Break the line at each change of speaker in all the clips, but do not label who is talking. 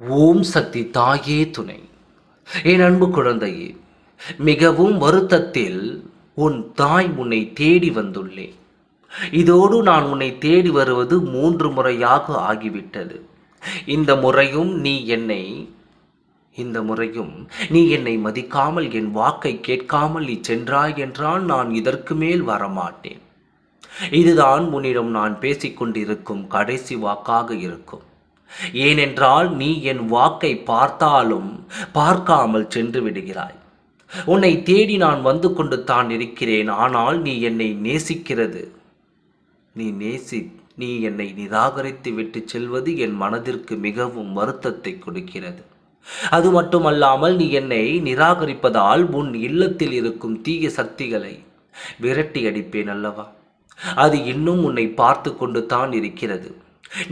ஓம் சக்தி தாயே துணை. என் அன்பு குழந்தையே மிகவும் வருத்தத்தில் உன் தாய் உன்னை தேடி வந்துள்ளேன். இதோடு நான் உன்னை தேடி வருவது மூன்று முறையாக ஆகிவிட்டது. இந்த முறையும் நீ என்னை இந்த முறையும் நீ என்னை மதிக்காமல் என் வாக்கை கேட்காமல் நீ சென்றாய் என்றால் நான் இதற்கு மேல் வரமாட்டேன். இதுதான் உன்னிடம் நான் பேசிக்கொண்டிருக்கும் கடைசி வாக்காக இருக்கும். ஏனென்றால் நீ என் வாக்கை பார்த்தாலும் பார்க்காமல் சென்று விடுகிறாய். உன்னை தேடி நான் வந்து கொண்டு தான் இருக்கிறேன் ஆனால் நீ என்னை நேசிக்கிறது. நீ நேசி நீ என்னை நிராகரித்து விட்டு செல்வது என் மனதிற்கு மிகவும் வருத்தத்தை கொடுக்கிறது. அது மட்டுமல்லாமல் நீ என்னை நிராகரிப்பதால் உன் இல்லத்தில் இருக்கும் தீய சக்திகளை விரட்டி அடிப்பேன் அல்லவா? அது இன்னும் உன்னை பார்த்து கொண்டு தான் இருக்கிறது.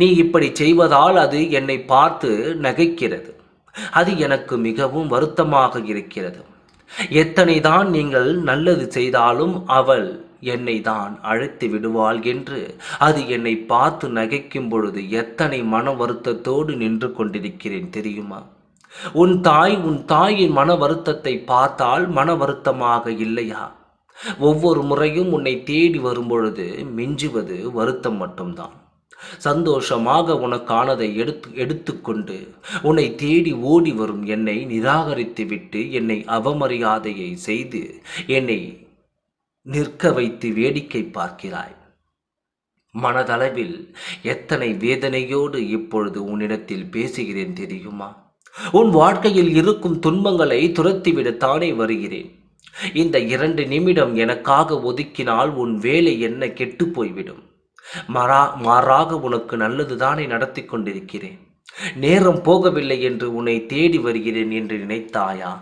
நீ இப்படி செய்வதால் அது என்னை பார்த்து நகைக்கிறது. அது எனக்கு மிகவும் வருத்தமாக இருக்கிறது. எத்தனை தான் நீங்கள் நல்லது செய்தாலும் அவள் என்னை தான் அழைத்து விடுவாள் என்று அது என்னை பார்த்து நகைக்கும் பொழுது எத்தனை மன வருத்தத்தோடு நின்று கொண்டிருக்கிறேன் தெரியுமா? உன் தாய் உன் தாயின் மன வருத்தத்தை பார்த்தால் மன வருத்தமாக இல்லையா? ஒவ்வொரு முறையும் உன்னை தேடி வரும்பொழுது மிஞ்சுவது வருத்தம் மட்டும்தான். சந்தோஷமாக உனக்கானதை எடுத்து எடுத்துக்கொண்டு உன்னை தேடி ஓடி வரும் என்னை நிராகரித்துவிட்டு என்னை அவமரியாதையை செய்து என்னை நிற்க வைத்து வேடிக்கை பார்க்கிறாய். மனதளவில் எத்தனை வேதனையோடு இப்பொழுது உன்னிடத்தில் பேசுகிறேன் தெரியுமா? உன் வாழ்க்கையில் இருக்கும் துன்பங்களை துரத்திவிட தானே வருகிறேன். இந்த இரண்டு நிமிடம் எனக்காக ஒதுக்கினால் உன் வேலை என்ன கெட்டு போய்விடும். மாறா மாறாக உனக்கு நல்லது தானே நடத்தி கொண்டிருக்கிறேன். நேரம் போகவில்லை என்று உன்னை தேடி வருகிறேன் என்று நினைத்தாயா?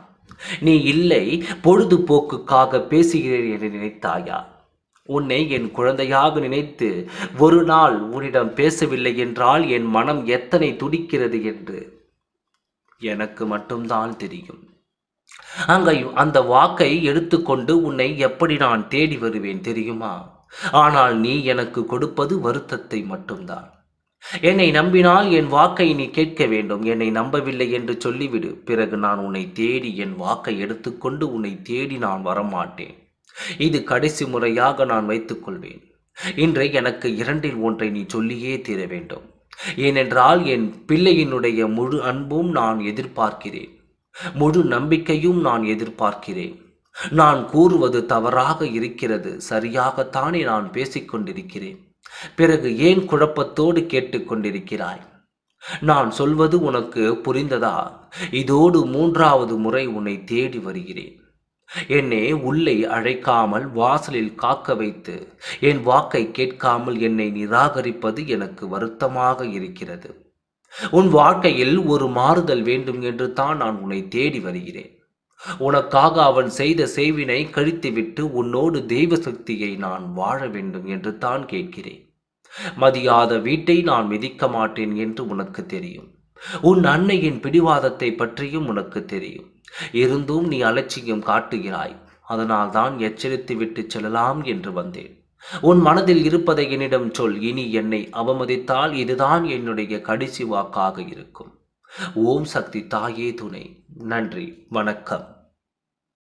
நீ இல்லை பொழுதுபோக்குக்காக பேசுகிறேன் என்று நினைத்தாயா? உன்னை என் குழந்தையாக நினைத்து ஒரு நாள் உன்னிடம் பேசவில்லை என்றால் என் மனம் எத்தனை துடிக்கிறது என்று எனக்கு மட்டும்தான் தெரியும். அங்கே அந்த வாக்கை எடுத்துக்கொண்டு உன்னை எப்படி நான் தேடி வருவேன் தெரியுமா? ஆனால் நீ எனக்கு கொடுப்பது வருத்தத்தை மட்டும்தான். என்னை நம்பினால் என் வாக்கை நீ கேட்க வேண்டும். என்னை நம்பவில்லை என்று சொல்லிவிடு. பிறகு நான் உன்னை தேடி என் வாக்கை எடுத்துக்கொண்டு உன்னை தேடி நான் வரமாட்டேன். இது கடைசி முறையாக நான் வைத்துக்கொள்வேன். இன்று எனக்கு இரண்டில் ஒன்றை நீ சொல்லியே தீர வேண்டும். ஏனென்றால் என் பிள்ளையினுடைய முழு அன்பும் நான் எதிர்பார்க்கிறேன். முழு நம்பிக்கையும் நான் எதிர்பார்க்கிறேன். நான் கூறுவது தவறாக இருக்கிறது. சரியாகத்தானே நான் பேசிக்கொண்டிருக்கிறேன் பிறகு ஏன் குழப்பத்தோடு கேட்டுக்கொண்டிருக்கிறாய் நான் சொல்வது உனக்கு புரிந்ததா? இதோடு மூன்றாவது முறை உன்னை தேடி வருகிறேன். என்னை உள்ளே அழைக்காமல் வாசலில் காக்க வைத்து என் வாக்கை கேட்காமல் என்னை நிராகரிப்பது எனக்கு வருத்தமாக இருக்கிறது. உன் வாழ்க்கையில் ஒரு மாறுதல் வேண்டும் என்று தான் நான் உன்னை தேடி வருகிறேன். உனக்காக அவன் செய்த செய்வினை கழித்துவிட்டு உன்னோடு தெய்வ சக்தியை நான் வாழ வேண்டும் என்று தான் கேட்கிறேன். மதியாத வீட்டை நான் மிதிக்க மாட்டேன் என்று உனக்கு தெரியும். உன் அன்னையின் பிடிவாதத்தை பற்றியும் உனக்கு தெரியும். இருந்தும் நீ அலட்சியம் காட்டுகிறாய். அதனால் தான் எச்சரித்து விட்டு செல்லலாம் என்று வந்தேன். உன் மனதில் இருப்பதை என்னிடம் சொல். இனி என்னை அவமதித்தால் இதுதான் என்னுடைய கடைசி வாக்காக இருக்கும். ஓம் சக்தி தாயே துணை. நன்றி. வணக்கம்.